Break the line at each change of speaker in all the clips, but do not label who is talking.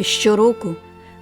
Щороку,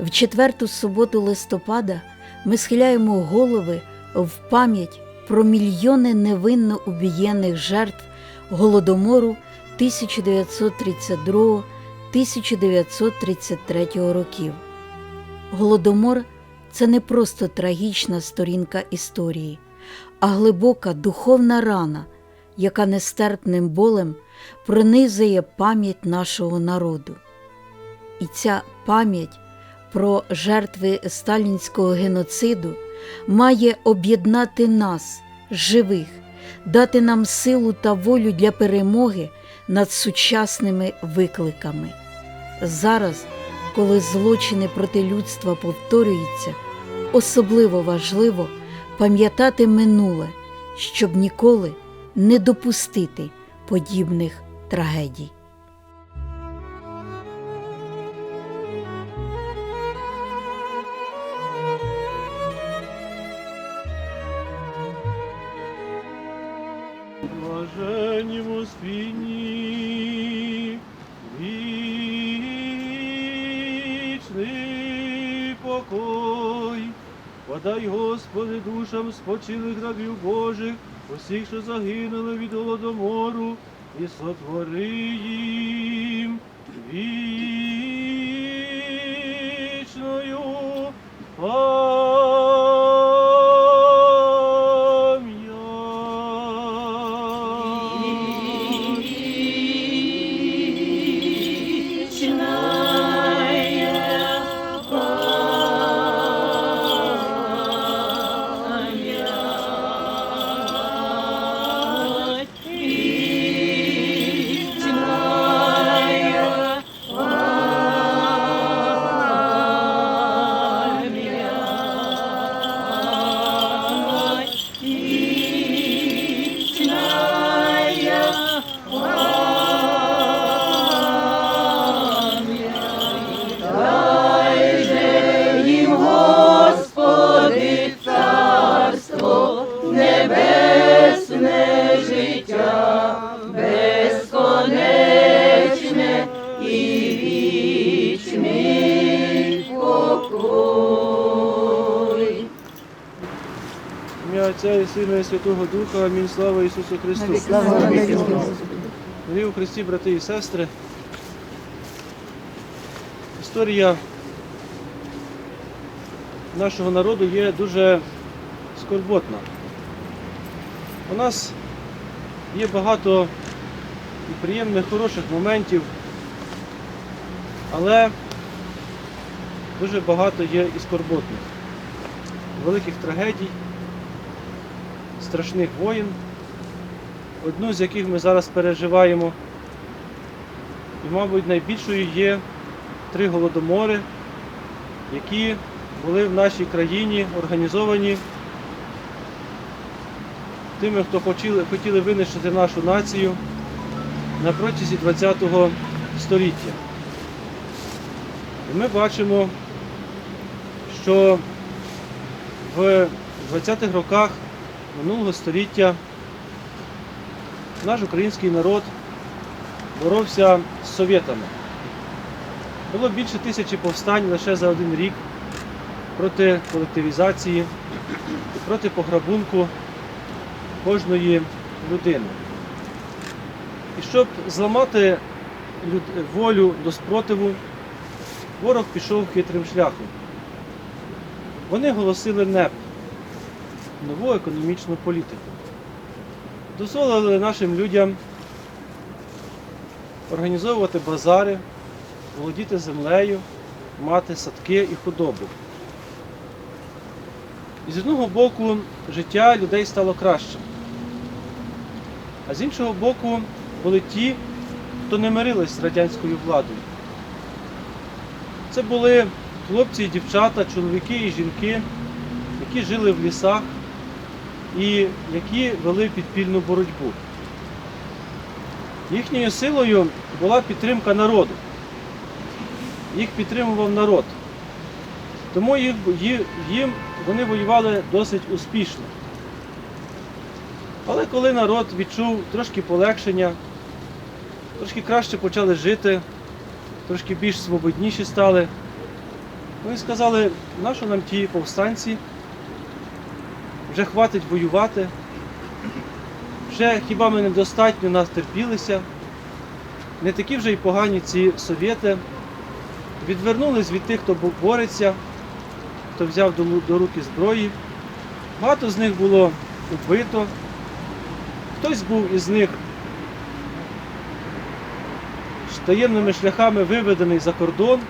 в четверту суботу листопада, ми схиляємо голови в пам'ять про мільйони невинно убієнних жертв голодомору 1932-1933 років. Голодомор це не просто трагічна сторінка історії, а глибока духовна рана, яка нестерпним болем пронизує пам'ять нашого народу. І ця пам'ять про жертви сталінського геноциду має об'єднати нас, живих, дати нам силу та волю для перемоги над сучасними викликами. Зараз, коли злочини проти людства повторюються, особливо важливо пам'ятати минуле, щоб ніколи не допустити подібних трагедій.
Блажені спині, вічний покой. Подай, Господи, душам спочилих рабів Божих, усіх, що загинули від голодомору, і сотвори їм вічною Ім'я Отця і Сина і Святого Духа. Амінь. Слава Ісусу Христу. Дорогі у Христі, брати і сестри. Історія нашого народу є дуже скорботна. У нас є багато і приємних, хороших моментів, але дуже багато є і скорботних, великих трагедій, страшних воїн, одну з яких ми зараз переживаємо. І, мабуть, найбільшою є три голодомори, які були в нашій країні організовані тими, хто хотіли, хотіли винищити нашу націю на протязі ХХ століття. І ми бачимо, що в 20-х роках минулого століття наш український народ боровся з совєтами. Було більше тисячі повстань лише за один рік проти колективізації проти пограбунку кожної людини. І щоб зламати волю до спротиву, ворог пішов хитрим шляхом. Вони голосили НЕП нову економічну політику. Дозволили нашим людям організовувати базари, володіти землею, мати садки і худобу. І з одного боку життя людей стало кращим. А з іншого боку були ті, хто не мирились з радянською владою. Це були хлопці і дівчата, чоловіки і жінки, які жили в лісах і які вели підпільну боротьбу. Їхньою силою була підтримка народу. Їх підтримував народ. Тому їх, їм вони воювали досить успішно. Але коли народ відчув трошки полегшення, трошки краще почали жити, трошки більш свободніші стали. Вони сказали, нащо нам ті повстанці? Вже хватить воювати. Вже хіба ми недостатньо нас терпілися? Не такі вже й погані ці совєти. Відвернулись від тих, хто бореться, хто взяв до, руки зброї. Багато з них було вбито. Хтось був із них таємними шляхами виведений за кордон.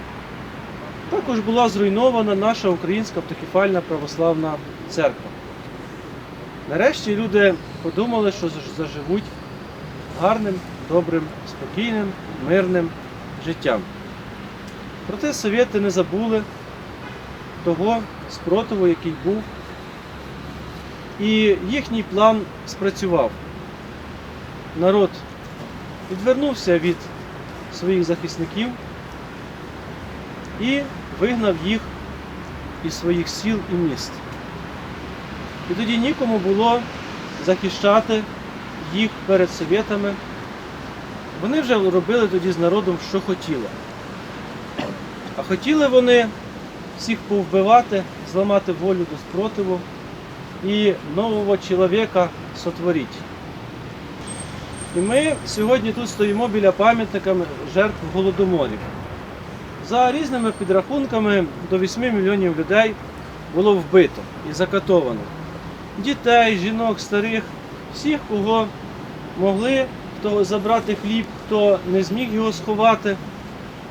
Також була зруйнована наша українська автокефальна православна церква. Нарешті люди подумали, що заживуть гарним, добрим, спокійним, мирним життям. Проте совєти не забули того спротиву, який був, і їхній план спрацював. Народ відвернувся від своїх захисників і вигнав їх із своїх сіл і міст. І тоді нікому було захищати їх перед совєтами. Вони вже робили тоді з народом, що хотіли. А хотіли вони всіх повбивати, зламати волю до спротиву і нового чоловіка сотворити. І ми сьогодні тут стоїмо біля пам'ятника жертв голодоморів. За різними підрахунками до 8 мільйонів людей було вбито і закатовано. Дітей, жінок, старих, всіх, кого могли, хто забрати хліб, хто не зміг його сховати.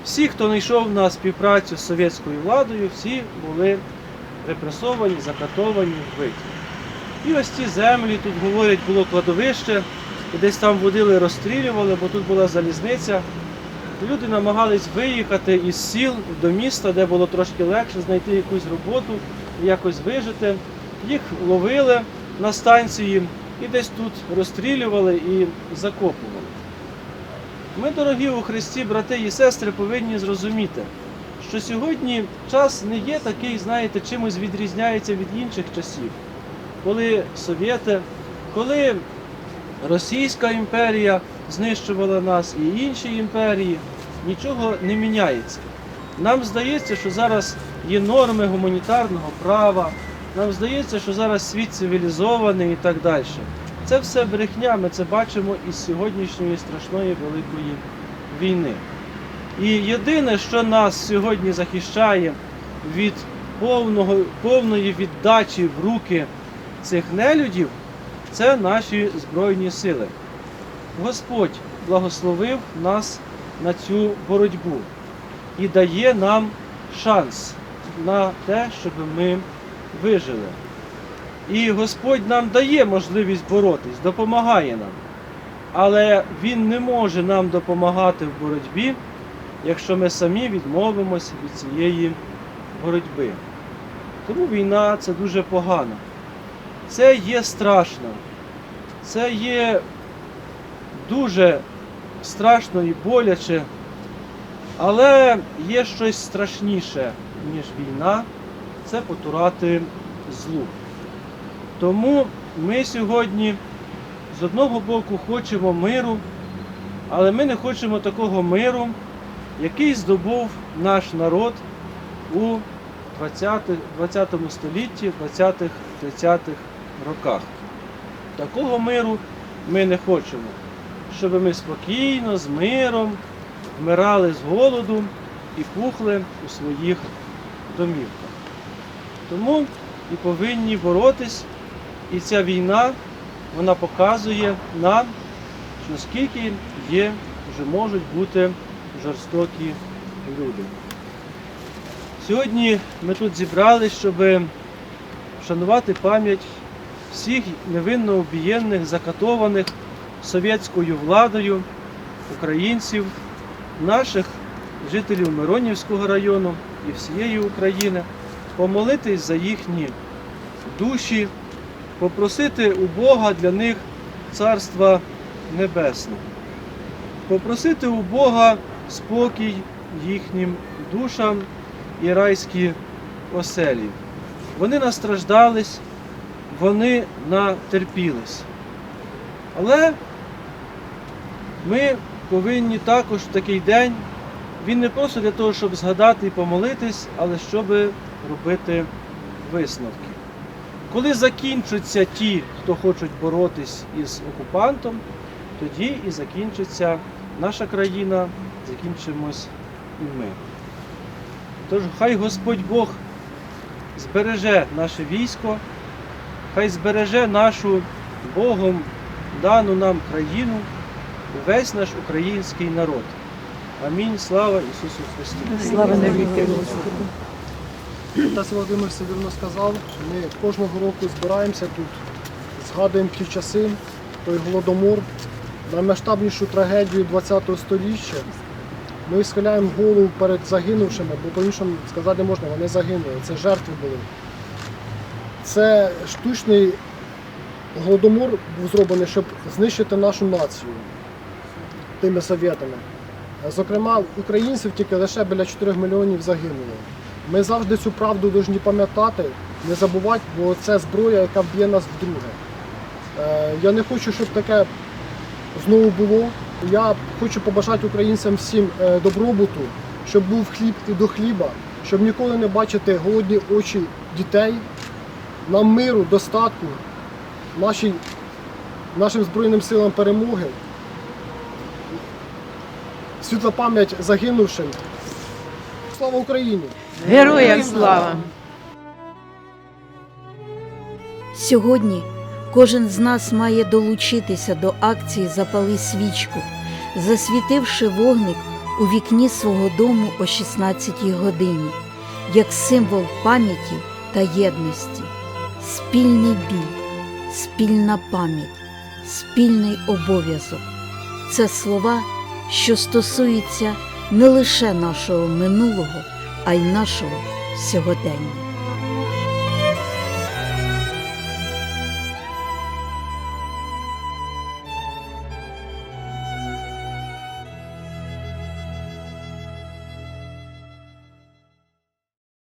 Всі, хто не йшов на співпрацю з совєтською владою, всі були репресовані, закатовані, вбиті. І ось ці землі, тут говорять, було кладовище, десь там водили, розстрілювали, бо тут була залізниця. Люди намагались виїхати із сіл до міста, де було трошки легше знайти якусь роботу, якось вижити. Їх ловили на станції і десь тут розстрілювали і закопували. Ми, дорогі у Христі, брати і сестри, повинні зрозуміти, що сьогодні час не є такий, знаєте, чимось відрізняється від інших часів, коли совєти, коли Російська імперія знищувала нас і інші імперії, нічого не міняється. Нам здається, що зараз є норми гуманітарного права, нам здається, що зараз світ цивілізований і так далі. Це все брехня, ми це бачимо із сьогоднішньої страшної великої війни. І єдине, що нас сьогодні захищає від повного, повної віддачі в руки цих нелюдів, це наші Збройні сили. Господь благословив нас на цю боротьбу і дає нам шанс на те, щоб ми вижили. І Господь нам дає можливість боротись, допомагає нам. Але Він не може нам допомагати в боротьбі, якщо ми самі відмовимося від цієї боротьби. Тому війна це дуже погано. Це є страшно. Це є дуже страшно і боляче. Але є щось страшніше, ніж війна, це потурати злу. Тому ми сьогодні з одного боку хочемо миру, але ми не хочемо такого миру, який здобув наш народ у 20, 20 столітті, 20-30-х роках. Такого миру ми не хочемо, щоб ми спокійно, з миром вмирали з голоду і пухли у своїх домівках. Тому і повинні боротись, і ця війна вона показує нам, що скільки є, вже можуть бути жорстокі люди. Сьогодні ми тут зібрались, щоб вшанувати пам'ять всіх невинно обієнних, закатованих совєтською владою українців, наших жителів Миронівського району і всієї України, помолитись за їхні душі, попросити у Бога для них Царства Небесного, попросити у Бога спокій їхнім душам і райські оселі. Вони настраждались, вони натерпілись. Але ми повинні також в такий день він не просто для того, щоб згадати і помолитись, але щоб робити висновки. Коли закінчаться ті, хто хочуть боротись із окупантом, тоді і закінчиться наша країна, закінчимось і ми. Тож хай Господь Бог збереже наше військо, хай збереже нашу Богом дану нам країну, увесь наш український народ. Амінь. Слава Ісусу Христу!
Слава навіки Господу. Отець Володимир все вірно сказав. Ми кожного року збираємося тут, згадуємо ті часи, той голодомор, наймасштабнішу трагедію ХХ століття. Ми схиляємо голову перед загинувшими, бо по-іншому сказати не можна, вони загинули, це жертви були. Це штучний голодомор був зроблений, щоб знищити нашу націю тими совєтами. Зокрема, українців тільки лише біля 4 мільйонів загинуло. Ми завжди цю правду повинні пам'ятати, не забувати, бо це зброя, яка вб'є нас вдруге. Е, Я не хочу, щоб таке знову було. Я хочу побажати українцям всім е, добробуту, щоб був хліб і до хліба, щоб ніколи не бачити голодні очі дітей, нам миру, достатку, нашій, нашим Збройним силам перемоги. Світла пам'ять загинувшим. Слава Україні!
Героям слава!
Сьогодні кожен з нас має долучитися до акції Запали свічку, засвітивши вогник у вікні свого дому о 16-й годині, як символ пам'яті та єдності, спільний біль, спільна пам'ять, спільний обов'язок. Це слова, що стосуються не лише нашого минулого, а й нашого сьогодення.